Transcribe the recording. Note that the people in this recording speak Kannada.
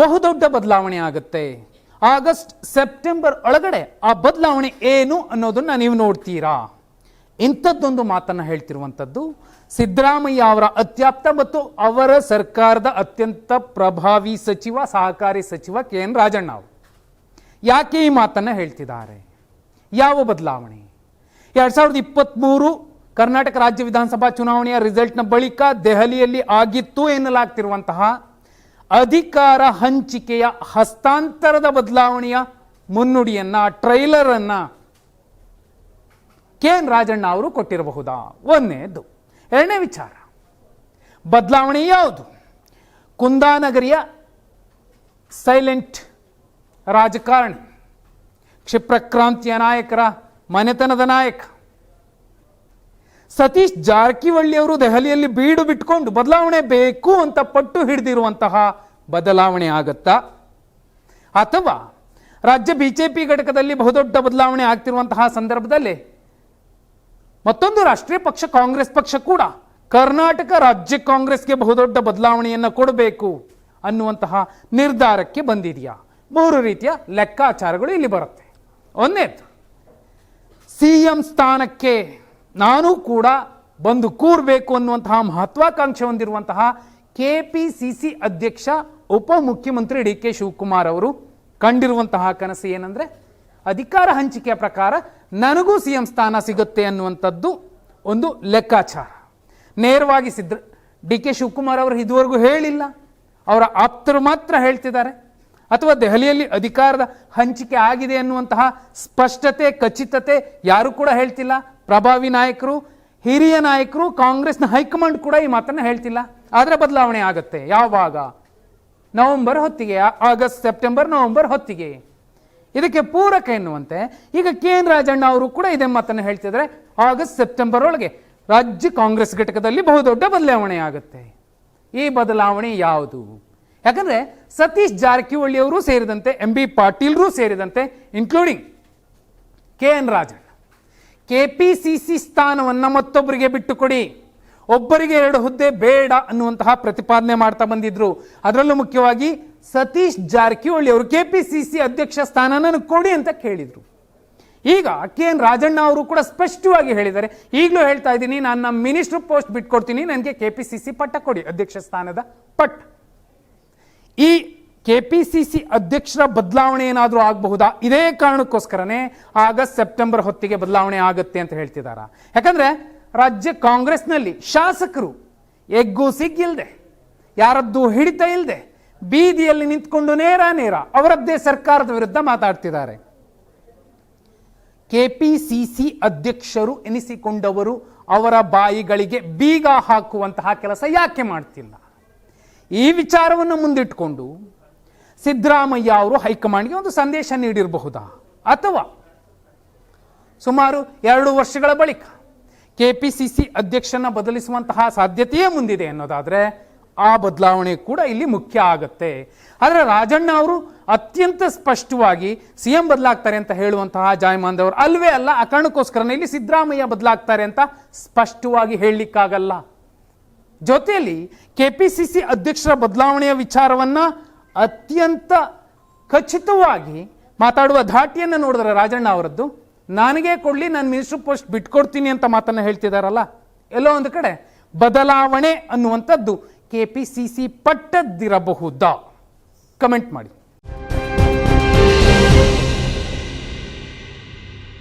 ಬಹುದೊಡ್ಡ ಬದಲಾವಣೆ ಆಗುತ್ತೆ. ಆಗಸ್ಟ್, ಸೆಪ್ಟೆಂಬರ್ ಒಳಗಡೆ ಆ ಬದಲಾವಣೆ ಏನು ಅನ್ನೋದನ್ನ ನೀವು ನೋಡ್ತೀರಾ? ಇಂಥದ್ದೊಂದು ಮಾತನ್ನ ಹೇಳ್ತಿರುವಂಥದ್ದು, ಸಿದ್ದರಾಮಯ್ಯ ಅವರ ಅತ್ಯಾಪ್ತ ಮತ್ತು ಅವರ ಸರ್ಕಾರದ ಅತ್ಯಂತ ಪ್ರಭಾವಿ ಸಚಿವ, ಸಹಕಾರಿ ಸಚಿವ ಕೆ ಎನ್ ರಾಜಣ್ಣ ಅವರು. ಯಾಕೆ ಈ ಮಾತನ್ನ ಹೇಳ್ತಿದ್ದಾರೆ? ಯಾವ ಬದಲಾವಣೆ? ಎರಡ್ ಸಾವಿರದ ಇಪ್ಪತ್ತ್ಮೂರು ಕರ್ನಾಟಕ ರಾಜ್ಯ ವಿಧಾನಸಭಾ ಚುನಾವಣೆಯ ರಿಸಲ್ಟ್ನ ಬಳಿಕ ದೆಹಲಿಯಲ್ಲಿ ಆಗಿತ್ತು ಎನ್ನಲಾಗ್ತಿರುವಂತಹ ಅಧಿಕಾರ ಹಂಚಿಕೆಯ ಹಸ್ತಾಂತರದ ಬದಲಾವಣೆಯ ಮುನ್ನುಡಿಯನ್ನು ಟ್ರೈಲರ್ ಅನ್ನ ಕೆ ಎನ್ ರಾಜಣ್ಣ ಅವರು ಕೊಟ್ಟಿರಬಹುದಾ? ಒಂದನೇದು ಎರಡನೇ ವಿಚಾರ. ಬದಲಾವಣೆ ಯಾವುದು? ಕುಂದಾನಗರಿಯ ಸೈಲೆಂಟ್ ರಾಜಕಾರಣಿ, ಕ್ಷಿಪ್ರಕ್ರಾಂತಿಯ ನಾಯಕರ ಮನೆತನದ ನಾಯಕ ಸತೀಶ್ ಜಾರಕಿಹೊಳಿ ಅವರು ದೆಹಲಿಯಲ್ಲಿ ಬೀಡು ಬಿಟ್ಕೊಂಡು ಬದಲಾವಣೆ ಬೇಕು ಅಂತ ಪಟ್ಟು ಹಿಡಿದಿರುವಂತಹ ಬದಲಾವಣೆ ಆಗತ್ತಾ? ಅಥವಾ ರಾಜ್ಯ ಬಿಜೆಪಿ ಘಟಕದಲ್ಲಿ ಬಹುದೊಡ್ಡ ಬದಲಾವಣೆ ಆಗ್ತಿರುವಂತಹ ಸಂದರ್ಭದಲ್ಲಿ ಮತ್ತೊಂದು ರಾಷ್ಟ್ರೀಯ ಪಕ್ಷ, ಕಾಂಗ್ರೆಸ್ ಪಕ್ಷ ಕೂಡ ಕರ್ನಾಟಕ ರಾಜ್ಯ ಕಾಂಗ್ರೆಸ್ಗೆ ಬಹುದೊಡ್ಡ ಬದಲಾವಣೆಯನ್ನು ಕೊಡಬೇಕು ಅನ್ನುವಂತಹ ನಿರ್ಧಾರಕ್ಕೆ ಬಂದಿದೆಯಾ? ಮೂರು ರೀತಿಯ ಲೆಕ್ಕಾಚಾರಗಳು ಇಲ್ಲಿ ಬರುತ್ತೆ. ಒಂದನೇದು ಸಿ ಎಂ ಸ್ಥಾನಕ್ಕೆ ನಾನು ಕೂಡ ಬಂದು ಕೂರಬೇಕು ಅನ್ನುವಂತಹ ಮಹತ್ವಾಕಾಂಕ್ಷೆ ಹೊಂದಿರುವಂತಹ ಕೆ ಪಿ ಸಿ ಸಿ ಅಧ್ಯಕ್ಷ ಉಪಮುಖ್ಯಮಂತ್ರಿ ಡಿ ಕೆ ಶಿವಕುಮಾರ್ ಅವರು ಕಂಡಿರುವಂತಹ ಕನಸು ಏನಂದ್ರೆ ಅಧಿಕಾರ ಹಂಚಿಕೆಯ ಪ್ರಕಾರ ನನಗೂ ಸಿ ಎಂ ಸ್ಥಾನ ಸಿಗುತ್ತೆ ಅನ್ನುವಂಥದ್ದು ಒಂದು ಲೆಕ್ಕಾಚಾರ. ನೇರವಾಗಿ ಸಿದ್ರ ಡಿ ಕೆ ಶಿವಕುಮಾರ್ ಅವರು ಇದುವರೆಗೂ ಹೇಳಿಲ್ಲ. ಅವರ ಆಪ್ತರು ಮಾತ್ರ ಹೇಳ್ತಿದ್ದಾರೆ. ಅಥವಾ ದೆಹಲಿಯಲ್ಲಿ ಅಧಿಕಾರದ ಹಂಚಿಕೆ ಆಗಿದೆ ಅನ್ನುವಂತಹ ಸ್ಪಷ್ಟತೆ, ಖಚಿತತೆ ಯಾರು ಕೂಡ ಹೇಳ್ತಿಲ್ಲ. ಪ್ರಭಾವಿ ನಾಯಕರು, ಹಿರಿಯ ನಾಯಕರು, ಕಾಂಗ್ರೆಸ್ನ ಹೈಕಮಾಂಡ್ ಕೂಡ ಈ ಮಾತನ್ನು ಹೇಳ್ತಿಲ್ಲ. ಆದರೆ ಬದಲಾವಣೆ ಆಗುತ್ತೆ. ಯಾವಾಗ? ನವೆಂಬರ್ ಹೊತ್ತಿಗೆ, ಆಗಸ್ಟ್, ಸೆಪ್ಟೆಂಬರ್, ನವೆಂಬರ್ ಹೊತ್ತಿಗೆ. ಇದಕ್ಕೆ ಪೂರಕ ಎನ್ನುವಂತೆ ಈಗ ಕೆ ಎನ್ ರಾಜಣ್ಣ ಅವರು ಕೂಡ ಇದೇ ಮಾತನ್ನು ಹೇಳ್ತಿದ್ರೆ ಆಗಸ್ಟ್, ಸೆಪ್ಟೆಂಬರ್ ಒಳಗೆ ರಾಜ್ಯ ಕಾಂಗ್ರೆಸ್ ಘಟಕದಲ್ಲಿ ಬಹುದೊಡ್ಡ ಬದಲಾವಣೆ ಆಗುತ್ತೆ. ಈ ಬದಲಾವಣೆ ಯಾವುದು? ಯಾಕಂದ್ರೆ ಸತೀಶ್ ಜಾರಕಿಹೊಳಿ ಅವರು ಸೇರಿದಂತೆ, ಎಂ ಬಿ ಪಾಟೀಲ್ರು ಸೇರಿದಂತೆ including K N Rajanna. K P C C ಸ್ಥಾನವನ್ನು ಮತ್ತೊಬ್ಬರಿಗೆ ಬಿಟ್ಟುಕೊಡಿ. ಒಬ್ಬರಿಗೆ ಎರಡು ಹುದ್ದೆ ಬೇಡ ಅನ್ನುವಂತಹ ಪ್ರತಿಪಾದನೆ ಮಾಡ್ತಾ ಬಂದಿದ್ರು. ಅದರಲ್ಲೂ ಮುಖ್ಯವಾಗಿ ಸತೀಶ್ ಜಾರಕಿಹೊಳಿ ಅವರು ಕೆ ಪಿ ಸಿ ಸಿ ಅಧ್ಯಕ್ಷ ಸ್ಥಾನ ನನಗೆ ಕೊಡಿ ಅಂತ ಕೇಳಿದರು. ಈಗ ಕೆ ಎನ್ ರಾಜಣ್ಣ ಅವರು ಕೂಡ ಸ್ಪಷ್ಟವಾಗಿ ಹೇಳಿದ್ದಾರೆ. ಈಗಲೂ ಹೇಳ್ತಾ ಇದ್ದೀನಿ, ನಾನು ನಮ್ಮ ಮಿನಿಸ್ಟರ್ ಪೋಸ್ಟ್ ಬಿಟ್ಕೊಡ್ತೀನಿ, ನನಗೆ ಕೆ ಪಿ ಸಿ ಸಿ ಪಟ್ಟ ಕೊಡಿ, ಅಧ್ಯಕ್ಷ ಸ್ಥಾನದ ಪಟ್ಟ. ಈ ಕೆ ಪಿ ಸಿ ಸಿ ಅಧ್ಯಕ್ಷರ ಬದಲಾವಣೆ ಏನಾದರೂ ಆಗಬಹುದಾ? ಇದೇ ಕಾರಣಕ್ಕೋಸ್ಕರನೇ ಆಗಸ್ಟ್ ಸೆಪ್ಟೆಂಬರ್ ಹೊತ್ತಿಗೆ ಬದಲಾವಣೆ ಆಗುತ್ತೆ ಅಂತ ಹೇಳ್ತಿದ್ದಾರೆ ಯಾಕಂದ್ರೆ ರಾಜ್ಯ ಕಾಂಗ್ರೆಸ್ನಲ್ಲಿ ಶಾಸಕರು ಎಗ್ಗು ಸಿಗ್ಗಿಲ್ಲದೆ ಯಾರದ್ದು ಹಿಡಿತ ಇಲ್ಲದೆ ಬೀದಿಯಲ್ಲಿ ನಿಂತ್ಕೊಂಡು ನೇರ ನೇರ ಅವರದ್ದೇ ಸರ್ಕಾರದ ವಿರುದ್ಧ ಮಾತಾಡ್ತಿದ್ದಾರೆ. ಸಿ ಅಧ್ಯಕ್ಷರು ಎನಿಸಿಕೊಂಡವರು ಅವರ ಬಾಯಿಗಳಿಗೆ ಬೀಗ ಹಾಕುವಂತಹ ಕೆಲಸ ಯಾಕೆ ಮಾಡ್ತಿಲ್ಲ? ಈ ವಿಚಾರವನ್ನು ಮುಂದಿಟ್ಕೊಂಡು ಸಿದ್ದರಾಮಯ್ಯ ಅವರು ಹೈಕಮಾಂಡ್ಗೆ ಒಂದು ಸಂದೇಶ ನೀಡಿರಬಹುದಾ? ಅಥವಾ ಸುಮಾರು ಎರಡು ವರ್ಷಗಳ ಬಳಿಕ ಕೆ ಪಿ ಸಿ ಸಿ ಅಧ್ಯಕ್ಷನ ಬದಲಿಸುವಂತಹ ಸಾಧ್ಯತೆಯೇ ಮುಂದಿದೆ ಅನ್ನೋದಾದರೆ ಆ ಬದಲಾವಣೆ ಕೂಡ ಇಲ್ಲಿ ಮುಖ್ಯ ಆಗತ್ತೆ. ಆದರೆ ರಾಜಣ್ಣ ಅವರು ಅತ್ಯಂತ ಸ್ಪಷ್ಟವಾಗಿ ಸಿ ಎಂ ಬದಲಾಗ್ತಾರೆ ಅಂತ ಹೇಳುವಂತಹ ಜಾಯಮಾನ್ದವರು ಅಲ್ವೇ ಅಲ್ಲ ಆ ಕಾರಣಕ್ಕೋಸ್ಕರನೇ ಇಲ್ಲಿ ಸಿದ್ದರಾಮಯ್ಯ ಬದಲಾಗ್ತಾರೆ ಅಂತ ಸ್ಪಷ್ಟವಾಗಿ ಹೇಳಲಿಕ್ಕಾಗಲ್ಲ. ಜೊತೆಯಲ್ಲಿ ಸಿ ಅಧ್ಯಕ್ಷರ ಬದಲಾವಣೆಯ ವಿಚಾರವನ್ನ ಅತ್ಯಂತ ಖಚಿತವಾಗಿ ಮಾತಾಡುವ ಧಾಟಿಯನ್ನು ನೋಡಿದ್ರೆ ರಾಜಣ್ಣ ಅವರದ್ದು, ನನಗೆ ಕೊಡಲಿ, ನಾನು ಮಿನಿಸ್ಟರ್ ಪೋಸ್ಟ್ ಬಿಟ್ಕೊಡ್ತೀನಿ ಅಂತ ಮಾತನ್ನು ಹೇಳ್ತಿದಾರಲ್ಲ? ಎಲ್ಲೋ ಒಂದು ಕಡೆ, ಬದಲಾವಣೆ ಅನ್ನುವಂಥದ್ದು ಕೆ ಪಿ ಸಿ ಸಿ ಪಟ್ಟದ್ದಿರಬಹುದಾ? ಕಮೆಂಟ್ ಮಾಡಿ.